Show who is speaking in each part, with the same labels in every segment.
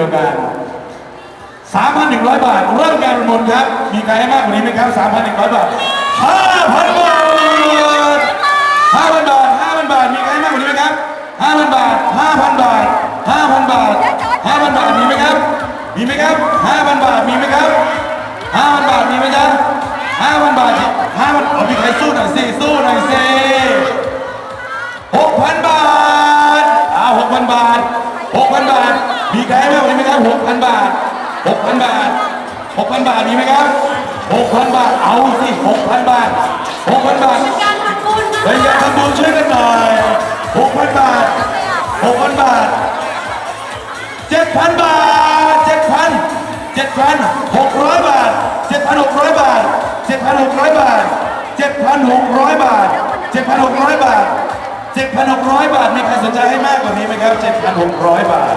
Speaker 1: ดียวกัน 3,100 บาท เริ่มการประมูลครับ มีใครให้มากกว่านี้ไหมครับ 3,100 บาท 5,000 บาท 5,000 บาท 5,000 บาท มีใครให้มากกว่านี้ไหมครับ 5,000 บาท 5,000 บาท 5,000 บาท 5,000 บาท มีไหมครับ มีไหมครับ 5,000 บาท มีไหม 6,000 บาท 6,000 บาท 6,000 บาทมีไหมครับ 6,000 บาท เอาสิ 6,000 บาท 6,000 บาท
Speaker 2: การทำบุญนะ
Speaker 1: เป็นการทำบุญช่วยกันหน่อย 6,000 บาท 6,000 บาท 7,000 บาท 7,000 7,600 บาท 7,600 บาท 7,600 บาท 7,600 บาท 7,600 บาท 7,600 บาท มีใครสนใจให้มากกว่านี้ไหมครับ 7,600 บาท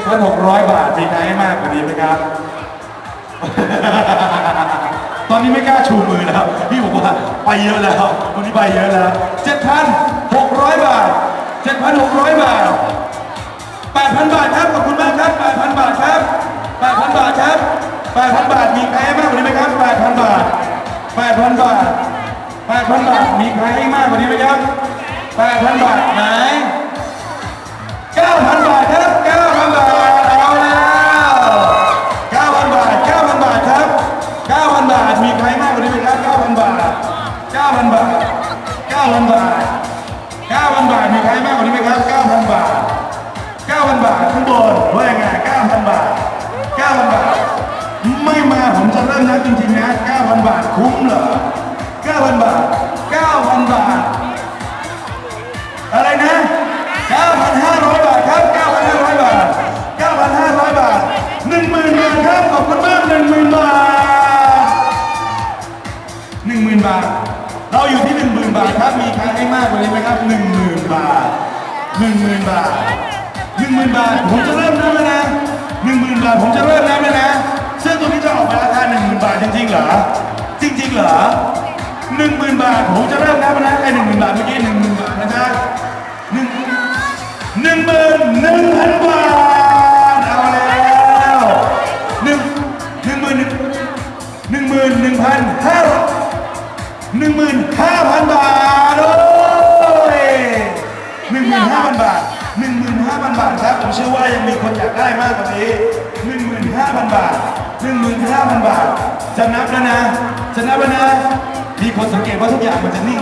Speaker 1: 7,600 บาทมีใครให้มากกว่านี้ไหมครับ ตอนนี้ไม่กล้าชูมือแล้วพี่บอกว่าไปเยอะแล้ววันนี้ไปเยอะแล้ว 7,600 บาท 7,600 บาท 8,000 บาทครับขอบคุณมากครับ 8,000 บาทครับ 8,000 บาทครับ 8,000 บาทมีใครให้มากกว่านี้ไหมครับ 8,000 บาท 8,000 บาท 8,000 บาทมีใครให้มากกว่านี้ไหมครับ 8,000 บาทไหน 9,000 บาท 9,000 บาท 9,000 บาท มีใครมากกว่านี้ไหมครับ 9,000 บาท 9,000 บาทข้างบนว่ายังไง9,000 บาท 9,000 บาท ไม่มาผมจะเริ่มนับจริงๆนะ 9,000 บาทคุ้มเหรอ 9,000 บาท 9,000 บาท อะไรนะ 9,500 บาทครับ 9,500 บาท 9,500 บาท 10,000 บาทครับ ขอบคุณมาก 10,000 บาท 10,000 บาท เราอยู่ที่ 10,000 บาทครับ มีใครให้มากกว่านี้ไหมครับ 10,000 บาท 10,000 บาท 10,000 บาท ผมจะเริ่มนับแล้วนะ 10,000 บาท ผมจะเริ่มนับแล้วนะ เสื้อตัวนี้จะออกมาราคา 10,000 บาทจริงๆเหรอ จริงๆเหรอ 10,000 บาท ผมจะเริ่มนับแล้วนะไอ้10,000 บาทเมื่อกี้ 10,000 บาทนะจ๊ะหนึ่งหนึ่งหมื่นหนึ่งพันบาท 15,000 บาทโอ้ย15,000 บาท 15,000 บาทครับ ผมเชื่อว่ายังมีคนอยากได้มากกว่านี้ 15,000 บาท 15,000 บาท จะนับแล้วนะ จะนับแล้วนะ มีคนสังเกตว่าทุกอย่างมันจะนิ่ง